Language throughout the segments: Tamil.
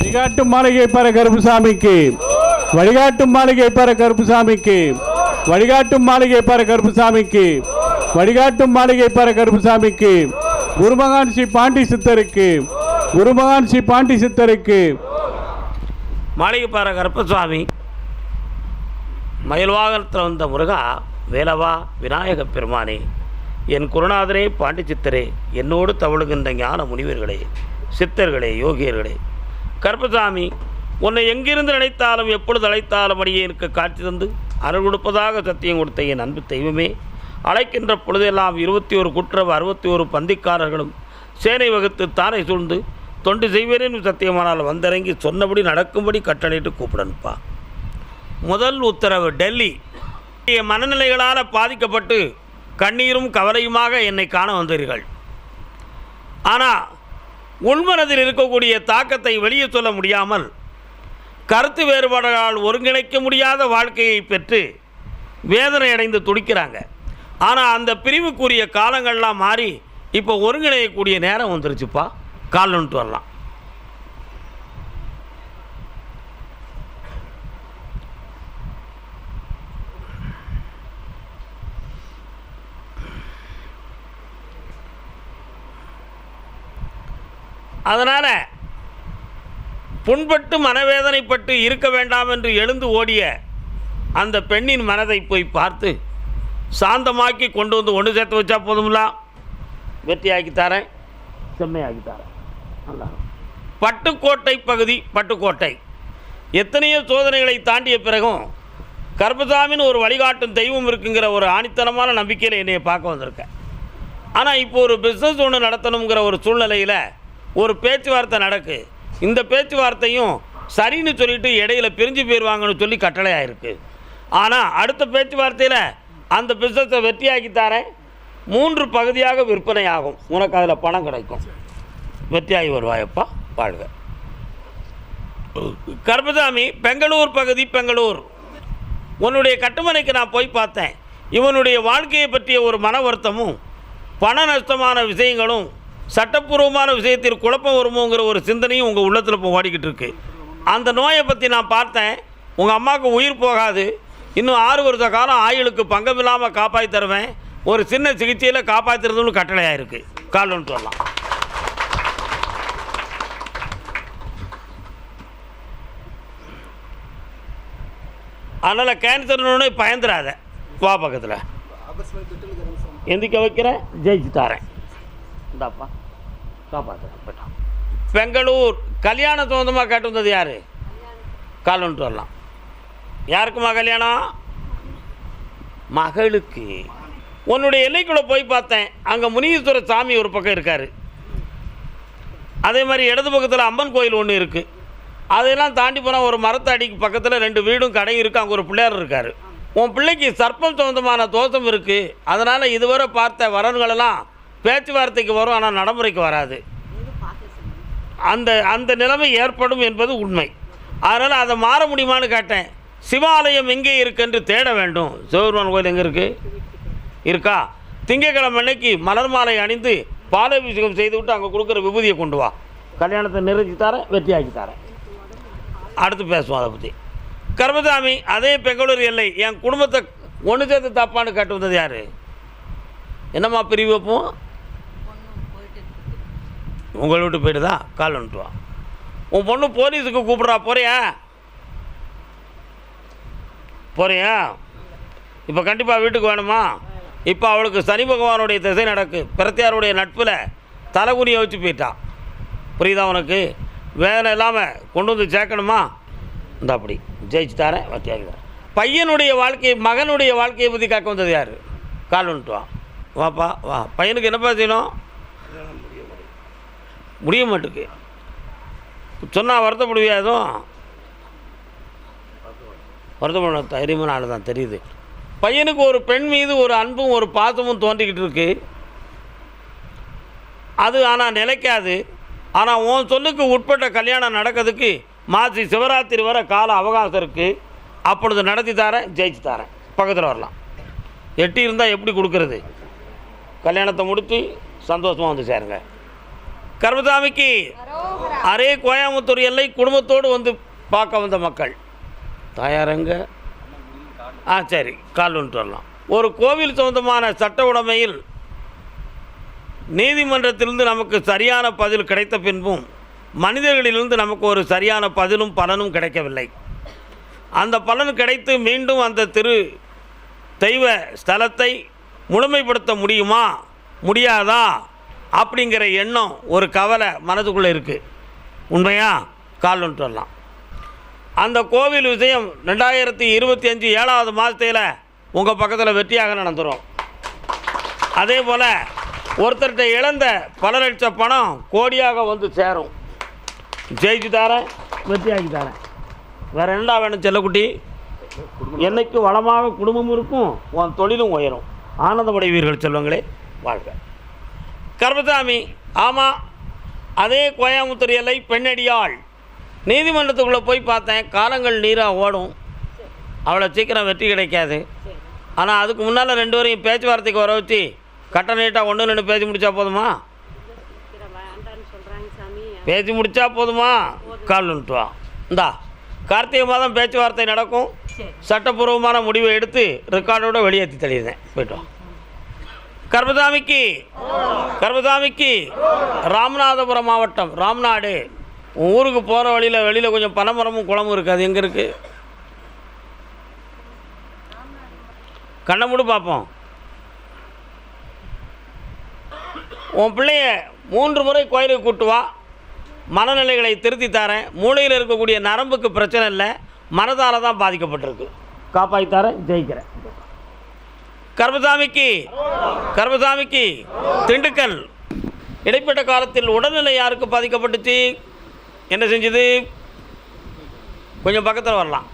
வழிகாட்டும் மாளிகை பெற கருப்புசாமிக்கு. வழிகாட்டும் மாளிகை பெற கருப்புசாமிக்கு. வழிகாட்டும் மாளிகை பெற கருப்புசாமிக்கு. வழிகாட்டும் மாளிகை பெற கருப்புசாமிக்கு. குருமகான் ஸ்ரீ பாண்டி சித்தருக்கு. குருமகான் ஸ்ரீ பாண்டி சித்தருக்கு. மாளிகைப்பாற கருப்பசுவாமி மயில் வாகனத்தில் வந்த முருகா வேலவா விநாயக பெருமானே என் குருநாதரே பாண்டி சித்தரே என்னோடு தவழுகின்ற ஞான முனிவர்களே சித்தர்களே யோகியர்களே கருப்பசாமி உன்னை எங்கிருந்து நினைத்தாலும் எப்பொழுது அழைத்தாலும் அடியே எனக்கு காட்சி தந்து அருள் கொடுப்பதாக சத்தியம் கொடுத்த என் அன்பு தெய்வமே. அழைக்கின்ற பொழுதெல்லாம் இருபத்தி ஒரு குற்றவு அறுபத்தி ஒரு பந்திக்காரர்களும் சேனை வகுத்து தாரை சூழ்ந்து தொண்டு செய்வேனேன் சத்தியமானால் வந்திறங்கி சொன்னபடி நடக்கும்படி கட்டளையிட்டு கூப்பிடனுப்பா முதல் உத்தரவு டெல்லி. மனநிலைகளால் பாதிக்கப்பட்டு கண்ணீரும் கவலையுமாக என்னை காண வந்தீர்கள். ஆனால் உள்மனதில் இருக்கக்கூடிய தாக்கத்தை வெளியே சொல்ல முடியாமல் கருத்து வேறுபாடுகளால் ஒருங்கிணைக்க முடியாத வாழ்க்கையை பெற்று வேதனை அடைந்து துடிக்கிறாங்க. ஆனால் அந்த பிரிவுக்குரிய காலங்கள்லாம் மாறி இப்போ ஒருங்கிணையக்கூடிய நேரம் வந்துருச்சுப்பா. கால் வரலாம். அதனால் புண்பட்டு மனவேதனைப்பட்டு இருக்க வேண்டாம் என்று எழுந்து ஓடிய அந்த பெண்ணின் மனதை போய் பார்த்து சாந்தமாக்கி கொண்டு வந்து ஒன்று சேர்த்து வச்சா போதுங்களா வெற்றியாக்கி தரேன் செம்மையாக்கி தரேன். நல்லா பட்டுக்கோட்டை பகுதி பட்டுக்கோட்டை. எத்தனையோ சோதனைகளை தாண்டிய பிறகும் கர்பசாமின்னு ஒரு வழிகாட்டும் தெய்வம் இருக்குங்கிற ஒரு ஆணித்தனமான நம்பிக்கையில் என்னையை பார்க்க வந்திருக்கேன் ஆனால் இப்போ ஒரு பிஸ்னஸ் ஒன்று நடத்தணுங்கிற ஒரு சூழ்நிலையில் ஒரு பேச்சுவார்த்தை நடக்கு. இந்த பேச்சுவார்த்தையும் சரின்னு சொல்லிட்டு இடையில பிரிஞ்சு போயிடுவாங்கன்னு சொல்லி கட்டளையாக இருக்குது ஆனால் அடுத்த பேச்சுவார்த்தையில் அந்த பிஸ்னஸை வெற்றியாக்கி தரேன். மூன்று பகுதியாக விற்பனை ஆகும். உனக்கு அதில் பணம் கிடைக்கும். வெற்றியாகி வருவாயப்பா வாழ்க. கருப்பசாமி பெங்களூர் பகுதி பெங்களூர். உன்னுடைய கட்டுமனைக்கு நான் போய் பார்த்தேன். இவனுடைய வாழ்க்கையை பற்றிய ஒரு மன வருத்தமும் பண நஷ்டமான விஷயங்களும் சட்டப்பூர்வமான விஷயத்தில் குழப்பம் வருமோங்கிற ஒரு சிந்தனையும் உங்கள் உள்ளத்தில் இப்போ ஓடிக்கிட்டு இருக்கு. அந்த நோயை பற்றி நான் பார்த்தேன். உங்கள் அம்மாவுக்கு உயிர் போகாது. இன்னும் ஆறு வருஷ காலம் ஆயுளுக்கு பங்கம் இல்லாமல் காப்பாற்றி தருவேன். ஒரு சின்ன சிகிச்சையில் காப்பாற்றுறதுன்னு கட்டளையாக இருக்குது கால் ஒன்று சொல்லலாம் அதனால் கேன்சர்னு பயந்துடாத வா பக்கத்தில். எந்திக்க வைக்கிறேன். ஜெயிச்சு தாரேன் இந்தாப்பா. காப்பாற்றுறேன் போயிட்டான் பெங்களூர் கல்யாண சொந்தமாக கேட்டு வந்தது யார்? கால் வரலாம். யாருக்குமா கல்யாணம்? மகளுக்கு. உன்னுடைய எல்லைக்குள்ளே போய் பார்த்தேன். அங்கே முனீஸ்வர சாமி ஒரு பக்கம் இருக்கார். அதே மாதிரி இடது பக்கத்தில் அம்மன் கோயில் ஒன்று இருக்குது அதையெல்லாம் தாண்டி போனால் ஒரு மரத்தடிக்கு பக்கத்தில் ரெண்டு வீடும் கடையும் இருக்குது அங்கே ஒரு பிள்ளையார் இருக்கார். உன் பிள்ளைக்கு சர்ப்பம் சம்மந்தமான தோஷம் இருக்குது அதனால் இதுவரை பார்த்த வரன்களெல்லாம் பேச்சுவார்த்தைக்கு வரும் ஆனால் நடைமுறைக்கு வராது. அந்த அந்த நிலைமை ஏற்படும் என்பது உண்மை. அதனால் அதை மாற முடியுமான்னு கேட்டேன். சிவாலயம் எங்கே இருக்குன்னு தேட வேண்டும். சிவபெருமான் கோயில் எங்கே இருக்குது இருக்கா? திங்கக்கிழமை அன்னைக்கு மலர் மாலை அணிந்து பாலாபிஷேகம் செய்து விட்டு அங்கே கொடுக்குற விபூதியை கொண்டு வா. கல்யாணத்தை நிறுத்தி தரேன் வெற்றியாக்கி தரேன். அடுத்து பேசுவோம் அதை பற்றி கர்மசாமி அதே பெங்களூர் எல்லை என் குடும்பத்தை ஒன்று சேர்த்து தப்பான்னு கேட்டு வந்தது யார்? என்னம்மா பிரிவு வைப்போம் உங்கள் விட்டு போயிடுதா? கால் வந்துட்டு வா. உன் பொண்ணு போலீஸுக்கு கூப்பிட்றா போறியா? போறியா? இப்போ கண்டிப்பாக வீட்டுக்கு வேணுமா? இப்போ அவளுக்கு சனி பகவானுடைய திசை நடக்கு. பிரத்தியாருடைய நட்பில் தலைகுனியை வச்சு போயிட்டான் புரியுதா உனக்கு? வேலை இல்லாமல் கொண்டு வந்து சேர்க்கணுமா? இந்த அப்படி. ஜெயிச்சு தரேன் பையனுடைய வாழ்க்கை மகனுடைய வாழ்க்கையை பற்றி கேட்க வந்தது யார்? கால் வந்துட்டு வா. வாப்பா வா. பையனுக்கு என்னப்பா செய்யணும்? முடிய மாட்டுக்கு. சொன்னால் வருத்தப்படுவியா எதுவும் வருத்தப்பட தைரியமான ஆள் தான் தெரியுது. பையனுக்கு ஒரு பெண் மீது ஒரு அன்பும் ஒரு பாசமும் தோன்றிக்கிட்டு இருக்கு. அது ஆனால் நிலைக்காது. ஆனால் உன் சொல்லுக்கு உட்பட்ட கல்யாணம் நடக்கிறதுக்கு மாசி சிவராத்திரி வர கால அவகாசம் இருக்குது அப்பொழுது நடத்தி தரேன் ஜெயிச்சு தரேன். பக்கத்தில் வரலாம். எட்டி இருந்தால் எப்படி கொடுக்கறது? கல்யாணத்தை முடித்து சந்தோஷமாக வந்து சேருங்க. கர்மசாமிக்கு அரே கோயம்புத்தூர் எல்லை குடும்பத்தோடு வந்து பார்க்க வந்த மக்கள். தாயாரங்க ஆ சரி கால் வந்துட்டு வரலாம். ஒரு கோவில் சொந்தமான சட்ட உடைமையில் நீதிமன்றத்திலிருந்து நமக்கு சரியான பதில் கிடைத்த பின்பும் மனிதர்களிலிருந்து நமக்கு ஒரு சரியான பதிலும் பலனும் கிடைக்கவில்லை. அந்த பலன் கிடைத்து மீண்டும் அந்த திரு தெய்வ ஸ்தலத்தை முழுமைப்படுத்த முடியுமா? முடியாதா? அப்படிங்கிற எண்ணம் ஒரு கவலை மனதுக்குள்ளே இருக்குது உண்மையா? கால் வந்துட்டு வரலாம். அந்த கோவில் விஷயம் ரெண்டாயிரத்தி இருபத்தி அஞ்சு ஏழாவது மாதத்தில் உங்கள் பக்கத்தில் வெற்றியாக நடந்துடும் அதே போல் ஒருத்தர்கிட்ட இழந்த பல லட்ச பணம் கோடியாக வந்து சேரும். ஜெயிச்சு தரேன். வெற்றியாக்கி தரேன். வேறு என்னடா வேணும் செல்லக்குட்டி? என்னைக்கு வளமாக குடும்பம் இருக்கும் உன் தொழிலும் உயரும். ஆனந்தமடைவீர்கள் செல்வங்களே வாழ்க. கர்மசாமி ஆமாம் அதே கோயம்புத்தூர் எல்லை பெண்ணடியாள். நீதிமன்றத்துக்குள்ளே போய் பார்த்தேன் காலங்கள் நீராக ஓடும். அவ்வளோ சீக்கிரம் வெற்றி கிடைக்காது. ஆனால் அதுக்கு முன்னால் ரெண்டு பேரையும் பேச்சுவார்த்தைக்கு வர வச்சு கட்ட நீட்டாக ஒன்று ரெண்டு பேசி முடிச்சா போதுமா? வேண்டான்னு சொல்றாங்க சாமி பேசி முடிச்சா போதுமா? கால் வந்துட்டு வா. இந்தா கார்த்திகை மாதம் பேச்சுவார்த்தை நடக்கும். சட்டப்பூர்வமான முடிவை எடுத்து ரெக்கார்டோட வெளியேற்றி தள்ளிடுறேன். போயிட்டு வா. கர்மசாமிக்கு கர்மசாமிக்கு ராமநாதபுரம் மாவட்டம் ராம்நாடு. ஊருக்கு போகிற வழியில் வெளியில் கொஞ்சம் பனைமரமும் குளமும் இருக்குது அது எங்கே இருக்குது கண்ணை மூடு பார்ப்போம் உன் பிள்ளைய மூன்று முறை கோயிலுக்கு கூட்டு வா. மனநிலைகளை திருத்தி தரேன். மூளையில் இருக்கக்கூடிய நரம்புக்கு பிரச்சனை இல்லை. மனதால் தான் பாதிக்கப்பட்டிருக்கு. காப்பாற்றி தரேன். ஜெயிக்கிறேன். கர்மசாமிக்கு கர்மசாமிக்கு திண்டுக்கல். இடைப்பட்ட காலத்தில் உடல்நிலை யாருக்கு பாதிக்கப்பட்டுச்சு? என்ன செஞ்சது? கொஞ்சம் பக்கத்தில் வரலாம்.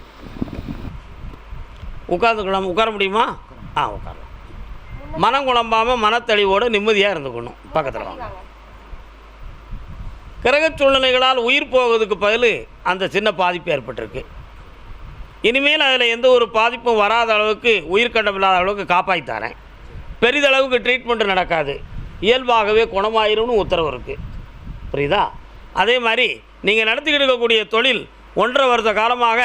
உட்காந்துக்கலாம் உட்கார முடியுமா? ஆ உட்காரலாம். மனம் குழம்பாமல் மனத்தெளிவோடு நிம்மதியாக இருந்துக்கணும். பக்கத்தில் வாங்க. கிரக சூழ்நிலைகளால் உயிர் போவதுக்கு பதில் அந்த சின்ன பாதிப்பு ஏற்பட்டிருக்கு. இனிமேல் அதில் எந்த ஒரு பாதிப்பும் வராத அளவுக்கு உயிர்கண்டம் இல்லாத அளவுக்கு காப்பாற்றி தரேன். பெரிதளவுக்கு ட்ரீட்மெண்ட்டு நடக்காது. இயல்பாகவே குணமாயிரும்னு உத்தரவு இருக்குது புரியுதா? அதே மாதிரி நீங்கள் நடத்திக்கிட்டு இருக்கக்கூடிய தொழில் ஒன்றரை வருஷ காலமாக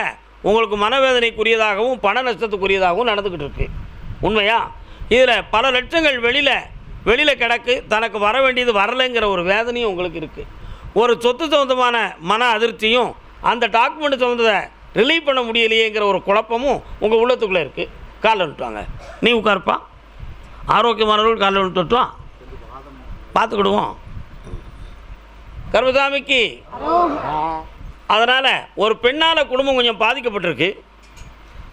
உங்களுக்கு மனவேதனைக்குரியதாகவும் பண நஷ்டத்துக்குரியதாகவும் நடந்துக்கிட்டு இருக்கு. உண்மையா? இதில் பல லட்சங்கள் வெளியில் வெளியில் கிடக்கு. தனக்கு வர வேண்டியது வரலைங்கிற ஒரு வேதனையும் உங்களுக்கு இருக்குது ஒரு சொத்து சம்மந்தமான மன அதிர்ச்சியும் அந்த டாக்குமெண்ட் சம்மந்தத்தை ரிலீவ் பண்ண முடியலையேங்கிற ஒரு குழப்பமும் உங்கள் உள்ளத்துக்குள்ளே இருக்குது காலில் விட்டுவாங்க நீ உட்காருப்பா. ஆரோக்கியமானவர்கள் காலில் விட்டுட்டுவா பார்த்துக்கிடுவோம். கர்மசாமிக்கு. அதனால் ஒரு பெண்ணால் குடும்பம் கொஞ்சம் பாதிக்கப்பட்டிருக்கு.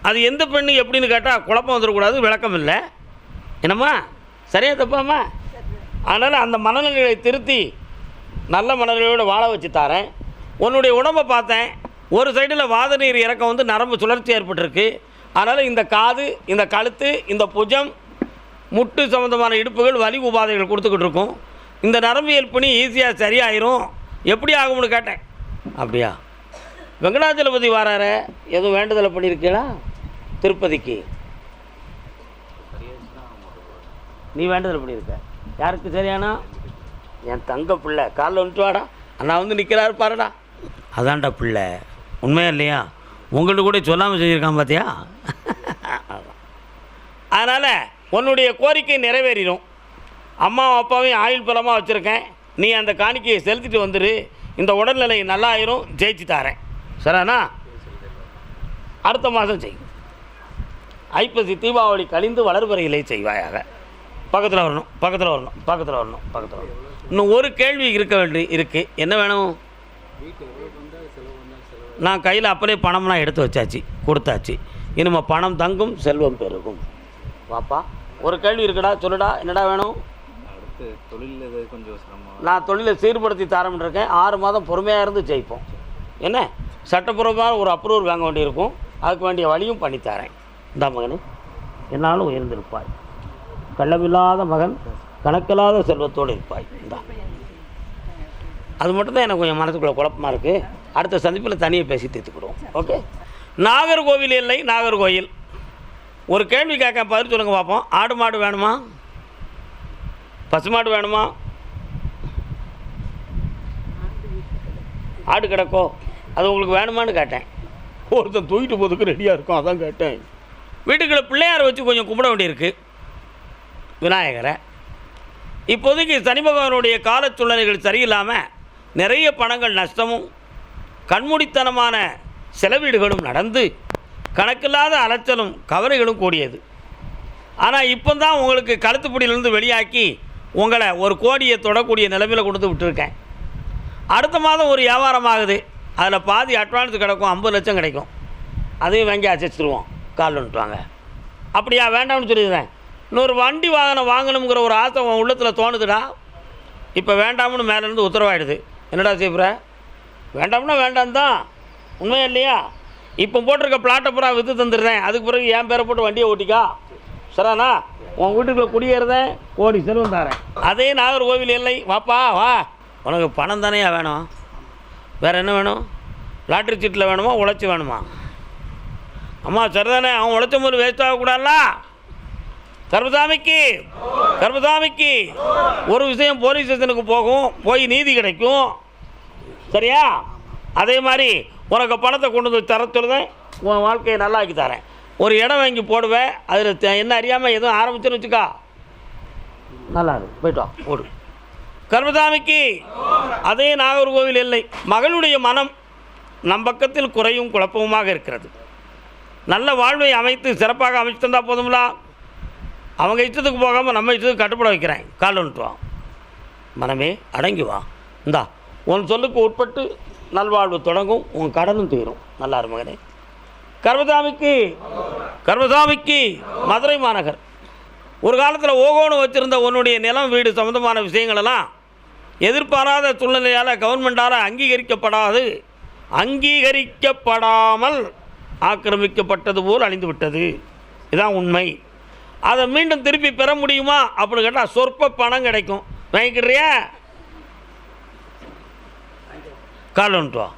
அது எந்த பெண்ணு எப்படின்னு கேட்டால் குழப்பம் வந்துடக்கூடாது விளக்கம் இல்லை. என்னம்மா? சரியா தப்பாம்மா? அதனால் அந்த மனநிலையை திருத்தி நல்ல மனநிலையோடு வாழ வச்சு தாரேன். உன்னுடைய உடம்பை பார்த்தேன். ஒரு சைடில் வாத நீர் இறக்கம் வந்து நரம்பு சுழற்சி ஏற்பட்டிருக்கு. அதனால் இந்த காது இந்த கழுத்து இந்த புஜம் முட்டு சம்மந்தமான இடுப்புகள் வலி உபாதைகள் கொடுத்துக்கிட்டு இருக்கும். இந்த நரம்பியல் பணி ஈஸியாக சரியாயிரும். எப்படி ஆகும்னு கேட்டேன். அப்படியா? வெங்கடாச்சலபதி வராரு எதுவும் வேண்டுதலை பண்ணியிருக்கீங்களா? திருப்பதிக்கு. நீ வேண்டுதல் பண்ணியிருக்க. யாருக்கு சரியானா? என் தங்க பிள்ளை. காலைல வந்துட்டு வாடா. அண்ணா வந்து நிற்கிறாரு பாருடா. அதான்டா பிள்ளை. உண்மையா இல்லையா? உங்கள்கிட்ட கூட சொல்லாமல் செஞ்சுருக்கான் பார்த்தியா அதனால் உன்னுடைய கோரிக்கை நிறைவேறிடும் அம்மாவும் அப்பாவையும் ஆயுள் பலமாக வச்சுருக்கேன். நீ அந்த காணிக்கையை செலுத்திட்டு வந்துடு இந்த உடல்நிலை நல்லா ஆயிரும் ஜெயிச்சு தாரேன். சரிண்ணா அடுத்த மாதம் செய். ஐப்பசி தீபாவளி கழிந்து வளர்பறையிலே செய்வாயாக. பக்கத்தில் வரணும் பக்கத்தில் வரணும் பக்கத்தில் வரணும் பக்கத்தில் வரணும். இன்னும் ஒரு கேள்வி இருக்க வேண்டி இருக்குது என்ன வேணும்? நான் கையில் அப்பலே பணம்லாம் எடுத்து வச்சாச்சு கொடுத்தாச்சு. இனிமே பணம் தங்கும் செல்வம் பெருகும். வாப்பா ஒரு கேள்வி இருக்குடா சொல்லுடா என்னடா வேணும்? அடுத்து தொழில் இது கொஞ்சம் நான் தொழிலை சீர்படுத்தி தரேன் இருக்கேன் ஆறு மாதம் பொறுமையாக இருந்து ஜெயிப்போம். என்ன? சட்டப்பூர்வமாக ஒரு அப்ரூவல் வாங்க வேண்டியிருக்கும். அதுக்கு வேண்டிய வழியும் பண்ணித்தரேன். இந்த மகனே என்னாலும் உயர்ந்திருப்பாய். கள்ளமில்லாத மகன் கணக்கில்லாத செல்வத்தோடு இருப்பாய். இந்தா. அது மட்டும் தான் எனக்கு கொஞ்சம் மனசுக்குள்ளே குழப்பமாக இருக்குது அடுத்த சந்திப்பில் தனியாக பேசி தீர்த்துக்கிடுவோம். ஓகே நாகர்கோவில் இல்லை நாகர்கோயில். ஒரு கேள்வி கேட்க பதில் சொல்லுங்க பார்ப்போம். ஆடு மாடு வேணுமா? பசுமாடு வேணுமா? ஆடு கிடக்கோ? அது உங்களுக்கு வேணுமான்னு கேட்டேன். ஒருத்தன் தூக்கிட்டு போகிறதுக்கு ரெடியாக இருக்கும் அதான் கேட்டேன். வீட்டுக்குள்ள பிள்ளையாரை வச்சு கொஞ்சம் கும்பிட வேண்டியிருக்கு. விநாயகரை. இப்போதைக்கு சனி பகவானுடைய கால சூழ்நிலைகள் சரியில்லாமல் நிறைய பணங்கள் நஷ்டமும் கண்மூடித்தனமான செலவீடுகளும் நடந்து கணக்கில்லாத அலைச்சலும் கவலைகளும் கூடியது. ஆனால் இப்போ தான் உங்களுக்கு கழுத்துப்பிடியிலேருந்து வெளியாக்கி உங்களை ஒரு கோடியை தொடக்கூடிய நிலைமையில் கொண்டு விட்டுருக்கேன். அடுத்த மாதம் ஒரு வியாபாரம் ஆகுது. அதில் பாதி அட்வான்ஸ் கிடைக்கும் ஐம்பது லட்சம் கிடைக்கும். அதையும் வாங்கி அசைச்சிருவோம். கால் வந்துட்டுவாங்க அப்படியா வேண்டாம்னு சொல்லிடுறேன் இன்னொரு வண்டி வாகனம் வாங்கணுங்கிற ஒரு ஆசை உன் உள்ளத்தில் தோணுதுடா. இப்போ வேண்டாம்னு மேலேருந்து உத்தரவாயிடுது. என்னடா செய்ப்புற வேண்டாம்னா வேண்டாம் தான் உண்மையா இல்லையா? இப்போ போட்டிருக்க பிளாட்டை பூரா விற்று தந்துடுறேன். அதுக்கு பிறகு என் பேரை போட்டு வண்டியை ஓட்டிக்கா. சரிண்ணா உன் வீட்டுக்குள்ள குடியேறதேன் கோடி செல்வம் தாரேன். அதே நாகர்கோவில் இல்லை வாப்பா வா. உனக்கு பணம் தானேயா வேணும்? வேறு என்ன வேணும்? லாட்ரி சீட்டில் வேணுமா உழைச்சி வேணுமா? அம்மா சரிதானே? அவன் உழைச்ச போது வேஸ்ட் ஆகக்கூடாதுல்ல? கர்மசாமிக்கு கர்மசாமிக்கு ஒரு விஷயம் போலீஸ் ஸ்டேஷனுக்கு போகும் போய் நீதி கிடைக்கும். சரியா? அதே மாதிரி உனக்கு பணத்தை கொண்டு வந்து தர சொல்லுதேன் உன் வாழ்க்கையை நல்லா ஆக்கி தரேன். ஒரு இடம் வாங்கி போடுவேன் அதில் என்ன அறியாமல் எதுவும் ஆரம்பிச்சுன்னு வச்சுக்கா. நல்லா இருக்கு போயிட்டு வா போடு கர்மசாமிக்கு அதே நாகர்கோவில் இல்லை மகளுடைய மனம் நம் பக்கத்தில் குறையும் குழப்பமுமாக இருக்கிறது. நல்ல வாழ்வை அமைத்து சிறப்பாக அமைச்சு தந்தால் போதுங்களா அவங்க இஷ்டத்துக்கு போகாமல் நம்ம இஷ்டத்துக்கு கட்டுப்பட வைக்கிறேன். கால் வந்துட்டு வா. மனமே அடங்கி வா. இந்தா உன் சொல்லுக்கு உட்பட்டு நல்வாழ்வு தொடங்கும் உன் கடனும் தீரும். நல்லா இரு மகனே. கர்மசாமிக்கு கர்மசாமிக்கு மதுரை மாநகர். ஒரு காலத்தில் ஓகோன்னு வச்சுருந்த உன்னுடைய நிலம் வீடு சம்மந்தமான விஷயங்களெல்லாம் எதிர்பாராத சூழ்நிலையால் கவர்மெண்டால் அங்கீகரிக்கப்படாது. அங்கீகரிக்கப்படாமல் ஆக்கிரமிக்கப்பட்டது போல் அழிந்து விட்டது உண்மை. அதை மீண்டும் திருப்பி பெற முடியுமா? அப்படின்னு கேட்டால் சொற்ப பணம் கிடைக்கும். வாங்கிக்கிறியா? கால் வா.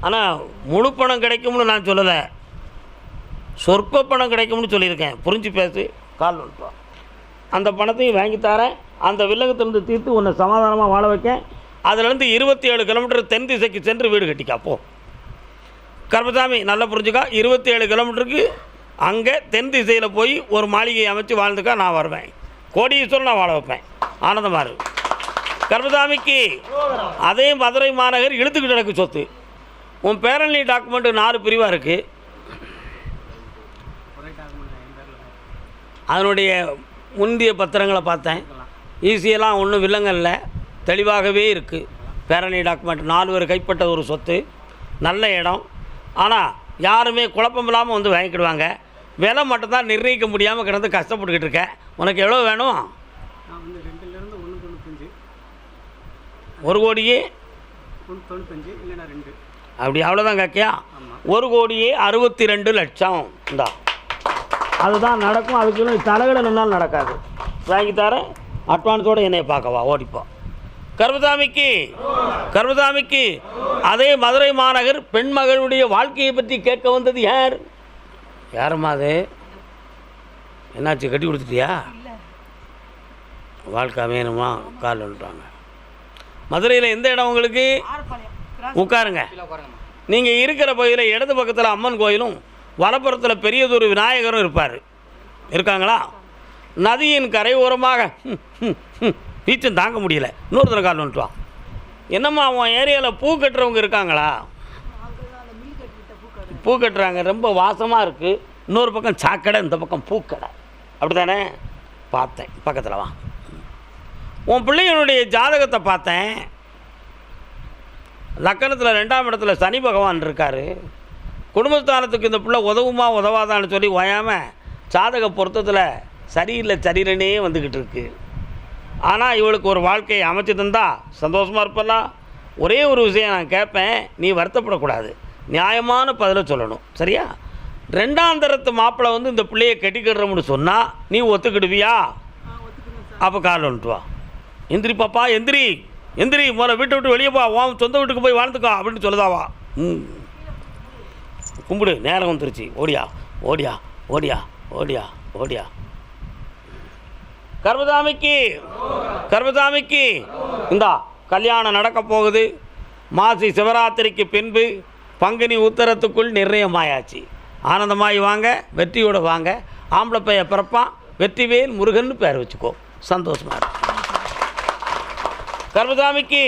ஆனால் முழு பணம் கிடைக்கும்னு நான் சொல்லலை. சொற்ப பணம் கிடைக்கும்னு சொல்லியிருக்கேன். புரிஞ்சு பேசு. கால் வந்துட்டோம் வா. அந்த பணத்தையும் வாங்கி தரேன். அந்த வில்லங்கத்திலிருந்து தீர்த்து உன்னை சமாதானமாக வாழ வைக்கேன். அதுலேருந்து இருபத்தி ஏழு கிலோமீட்டர் தென் திசைக்கு சென்று வீடு கட்டிக்கா போ. கர்மசாமி நல்லா புரிஞ்சுக்கா. இருபத்தி ஏழு கிலோமீட்டருக்கு அங்கே தென் திசையில் போய் ஒரு மாளிகையை அமைச்சு வாழ்ந்துக்கா நான் வருவேன். கோடீஸ்வரன் நான் வாழ வைப்பேன். ஆனந்தமாக இருக்கு கர்மசாமிக்கு அதே மதுரை மாநகர் இழுத்துக்கிட்டு எனக்கு சொத்து. உன் பேரண்டி டாக்குமெண்ட்டு நாலு பிரிவாக இருக்குது அதனுடைய முந்திய பத்திரங்களை பார்த்தேன். ஈஸியெல்லாம் ஒன்றும் வில்லங்க இல்லை. தெளிவாகவே இருக்குது பேரணி டாக்குமெண்ட் நாலு பேர் கைப்பட்ட ஒரு சொத்து. நல்ல இடம். ஆனால் யாருமே குழப்பம் இல்லாமல் வந்து வாங்கிக்கிடுவாங்க. விலை மட்டும்தான் நிர்ணயிக்க முடியாமல் கிடந்து கஷ்டப்பட்டுக்கிட்டு இருக்கேன் உனக்கு எவ்வளோ வேணும்? ஒரு கோடியே? அப்படி அவ்வளோதான் கேட்கியா? ஒரு கோடியே அறுபத்தி ரெண்டு லட்சம். இந்தா. அதுதான் நடக்கும். அதுக்குள்ள தலைகளை நின்னால் நடக்காது. வாங்கி தரேன். அட்வான்ஸோடு என்னைய பார்க்கவா? ஓடிப்போ கர்மசாமிக்கு. கர்மசாமிக்கு. அதே மதுரை மாநகர் பெண் மகளுடைய வாழ்க்கையை பற்றி கேட்க வந்தது யார்? யாரம்மா அது? என்னாச்சு கட்டி கொடுத்துட்டியா? வாழ்க்கை வேணுமா கால் வந்துட்டாங்க. மதுரையில் எந்த இடம் உங்களுக்கு? உட்காருங்க. நீங்கள் இருக்கிற பகுதியில் இடது பக்கத்தில் அம்மன் கோயிலும் வலப்புறத்தில் பெரியதொரு விநாயகரும் இருப்பார். இருக்காங்களா? நதியின் ஹம், ஹம், பீச்சம் தாங்க முடியல. இன்னொருத்தர கால் வந்துட்டு வா என்னம்மா உன் ஏரியாவில் பூ கட்டுறவங்க இருக்காங்களா? பூ கட்டுறாங்க ரொம்ப வாசமாக இருக்குது இன்னொரு பக்கம் சாக்கடை இந்த பக்கம் பூக்கடை. அப்படி தானே பார்த்தேன். பக்கத்தில் வா. உன் பிள்ளைகளுடைய ஜாதகத்தை பார்த்தேன். லக்கணத்தில் ரெண்டாம் இடத்துல சனி பகவான் இருக்கார். குடும்பஸ்தானத்துக்கு இந்த பிள்ளை உதவுமா உதவாதான்னு சொல்லி ஓயாமல் ஜாதக பொருத்தத்தில் சரியில்லை சரியில்லைனே வந்துக்கிட்டு இருக்கு. ஆனால் இவளுக்கு ஒரு வாழ்க்கையை அமைச்சு தந்தா சந்தோஷமாக இருப்பலாம் ஒரே ஒரு விஷயம் நான் கேட்பேன். நீ வருத்தப்படக்கூடாது. நியாயமான பதிலை சொல்லணும். சரியா? ரெண்டாம் தரத்து மாப்பிள்ளை வந்து இந்த பிள்ளையை கட்டிக்கிடுறோம்னு சொன்னால் நீ ஒத்துக்கிடுவியா? அப்போ கால் வந்துட்டு வா. எந்திரி பாப்பா எந்திரி எந்திரி முதல்ல வீட்டை விட்டு வெளியே போ உன் சொந்த வீட்டுக்கு போய் வாழ்ந்துக்கோ அப்படின்னு சொல்லுதாவா ம். கும்பிடு நேரம் வந்துருச்சு. ஓடியா ஓடியா ஓடியா ஓடியா ஓடியா. கர்மசாமிக்கு கர்மசாமிக்கு இந்தா கல்யாணம் நடக்க போகுது. மாசி சிவராத்திரிக்கு பின்பு பங்குனி உத்தரத்துக்குள் நிர்ணயமாயாச்சு. ஆனந்தமாய் வாங்க வெற்றியோடு வாங்க. ஆம்பளை பைய பிறப்பான் வெற்றிவேல் முருகன் பேர் வச்சுக்கோ. சந்தோஷமா இருக்கு. கர்மசாமிக்கு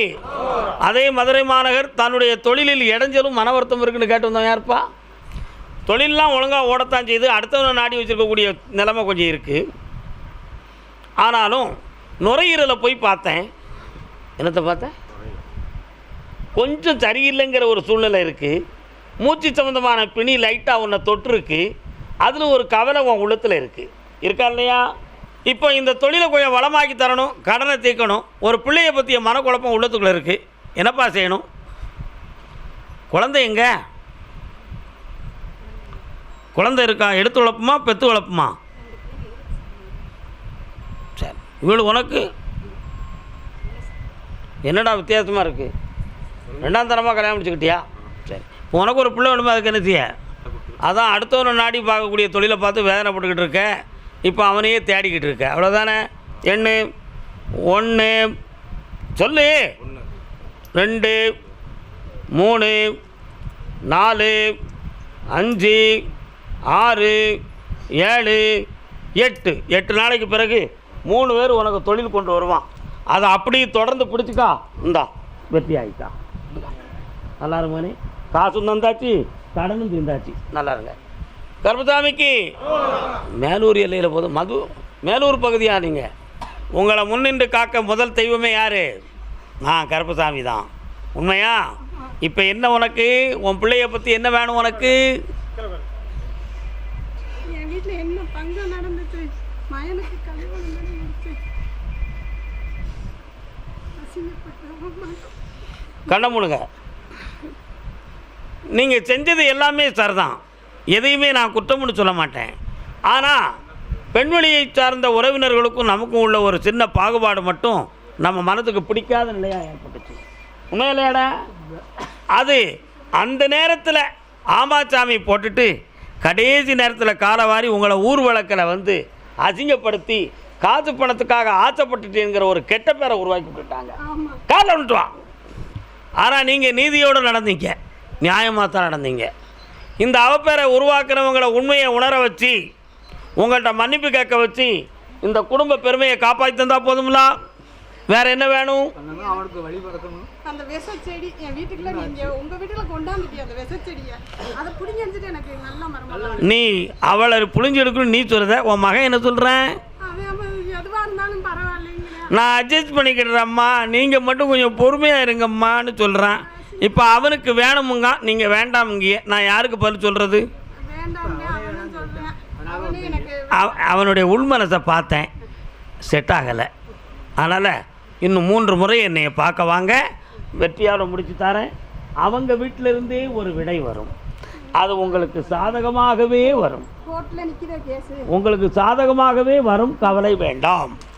அதே மதுரை மாநகர் தன்னுடைய தொழிலில் இடைஞ்சலும் மன வருத்தம் இருக்குன்னு கேட்டு வந்தவன் யாருப்பா? தொழிலெலாம் ஒழுங்காக ஓடத்தான் செய்து அடுத்தவனை நாடி வச்சிருக்கக்கூடிய நிலைமை கொஞ்சம் இருக்குது ஆனாலும் நுரையீரலை போய் பார்த்தேன். என்னத்தை பார்த்தேன்? கொஞ்சம் சரியில்லைங்கிற ஒரு சூழ்நிலை இருக்குது மூச்சு சம்மந்தமான பிணி லைட்டாக ஒன்றை தொற்றுருக்கு அதில் ஒரு கவலை உன் உள்ளத்தில் இருக்குது இருக்கா இல்லையா? இப்போ இந்த தொழிலை கொஞ்சம் வளமாக்கி தரணும் கடனை தீர்க்கணும். ஒரு பிள்ளைய பற்றிய மனக்குழப்பம் உள்ளத்துக்குள்ளே இருக்குது என்னப்பா செய்யணும்? குழந்தை எங்க? குழந்தை இருக்கா? எடுத்து வளர்ப்புமா பெத்து வளர்ப்புமா? சரி இவள் உனக்கு? என்னடா வித்தியாசமாக இருக்குது ரெண்டாம் தரமாக கல்யாணம் முடிச்சுக்கிட்டியா? சரி. இப்போ உனக்கு ஒரு பிள்ளை வேணுமே அதுக்கு என்ன செய்ய? அதான் அடுத்தவனை நாடி பார்க்கக்கூடிய தொழிலை பார்த்து வேதனைப்பட்டுக்கிட்டு இருக்க. இப்போ அவனையே தேடிக்கிட்டு இருக்க. அவ்வளோதானே எண்ணு? ஒன்று சொல்லு. ரெண்டு. மூணு. நாலு. அஞ்சு. ஆறு. ஏழு. எட்டு. எட்டு நாளைக்கு பிறகு மூணு பேர் உனக்கு தொழில் கொண்டு வருவான். அதை அப்படியே தொடர்ந்து பிடிச்சிக்கா. இந்தா வெற்றி ஆகிட்டான் நல்லா இருமானே காசும் தந்தாச்சு. கடனும் தீர்ந்தாச்சு. நல்லா இருங்க கர்மசாமிக்கு மேலூர் எல்லையில் போதும் மது மேலூர் பகுதியா நீங்கள் உங்களை முன்னின்று காக்க முதல் தெய்வமே யார்? நான் கருப்பசாமி தான். உண்மையா? இப்போ என்ன உனக்கு? உன் பிள்ளைய பற்றி என்ன வேணும் உனக்கு? என் வீட்டில் என்ன பங்கு நடந்துச்சு மயனுக்கு கல்யாணம் நடந்துச்சு அசிங்கப்பட்டவன் கண்ண முழுங்க நீங்கள் செஞ்சது எல்லாமே சரிதான். எதையுமே நான் குற்றம்னு சொல்ல மாட்டேன். ஆனால் பெண்வெளியை சார்ந்த உறவினர்களுக்கும் நமக்கும் உள்ள ஒரு சின்ன பாகுபாடு மட்டும் நம்ம மனதுக்கு பிடிக்காத நிலையாக ஏற்பட்டுச்சு. உண்மையிலேடா அது அந்த நேரத்தில் ஆமாச்சாமி போட்டுட்டு கடைசி நேரத்தில் காலவாரி உங்களை ஊர் வழக்கில் வந்து அசிங்கப்படுத்தி காசு பணத்துக்காக ஆசைப்பட்டுட்டேங்கிற ஒரு கெட்ட பேரை உருவாக்கி விட்டுட்டாங்க. காலை விட்டு வா ஆனால் நீங்கள் நீதியோடு நடந்தீங்க. நியாயமாக தான் நடந்தீங்க. இந்த அவப்பேரை உருவாக்குறவங்கள உண்மையை உணர வச்சு உங்கள்கிட்ட மன்னிப்பு கேட்க வச்சு இந்த குடும்ப பெருமையை காப்பாற்றி தந்தா போதுங்களா வேற என்ன வேணும்? அவனுக்கு வழி பறக்கணும். அந்த விச செடி என் வீட்டுக்குள்ள நீங்க உங்க வீட்டுல கொண்டாந்துட்டீங்க அந்த விச செடியை? அதை பிடிங்கி அடிச்சுட்டு எனக்கு நல்ல மரம் நீ அவளை புளிஞ்சு எடுக்கணும் நீ சொல்கிறத உன் மகன் என்ன அவன் எதுவா இருந்தாலும் பரவாயில்லைங்கிறேன் நான் அட்ஜஸ்ட் பண்ணிக்கிறேம்மா நீங்கள் மட்டும் கொஞ்சம் பொறுமையாக இருங்கம்மான்னு சொல்கிறேன் இப்போ அவனுக்கு வேணுமுங்க நீங்கள் வேண்டாமுங்க. நான் யாருக்கு பதில் சொல்கிறது அவனுடைய உள்மனசை பார்த்தேன். செட் ஆகலை. அதனால் இன்னும் மூன்று முறை என்னை பார்க்க வாங்க. வெற்றியால் முடிச்சு தரேன். அவங்க வீட்டிலிருந்தே ஒரு விடை வரும். அது உங்களுக்கு சாதகமாகவே வரும். உங்களுக்கு சாதகமாகவே வரும். கவலை வேண்டாம்.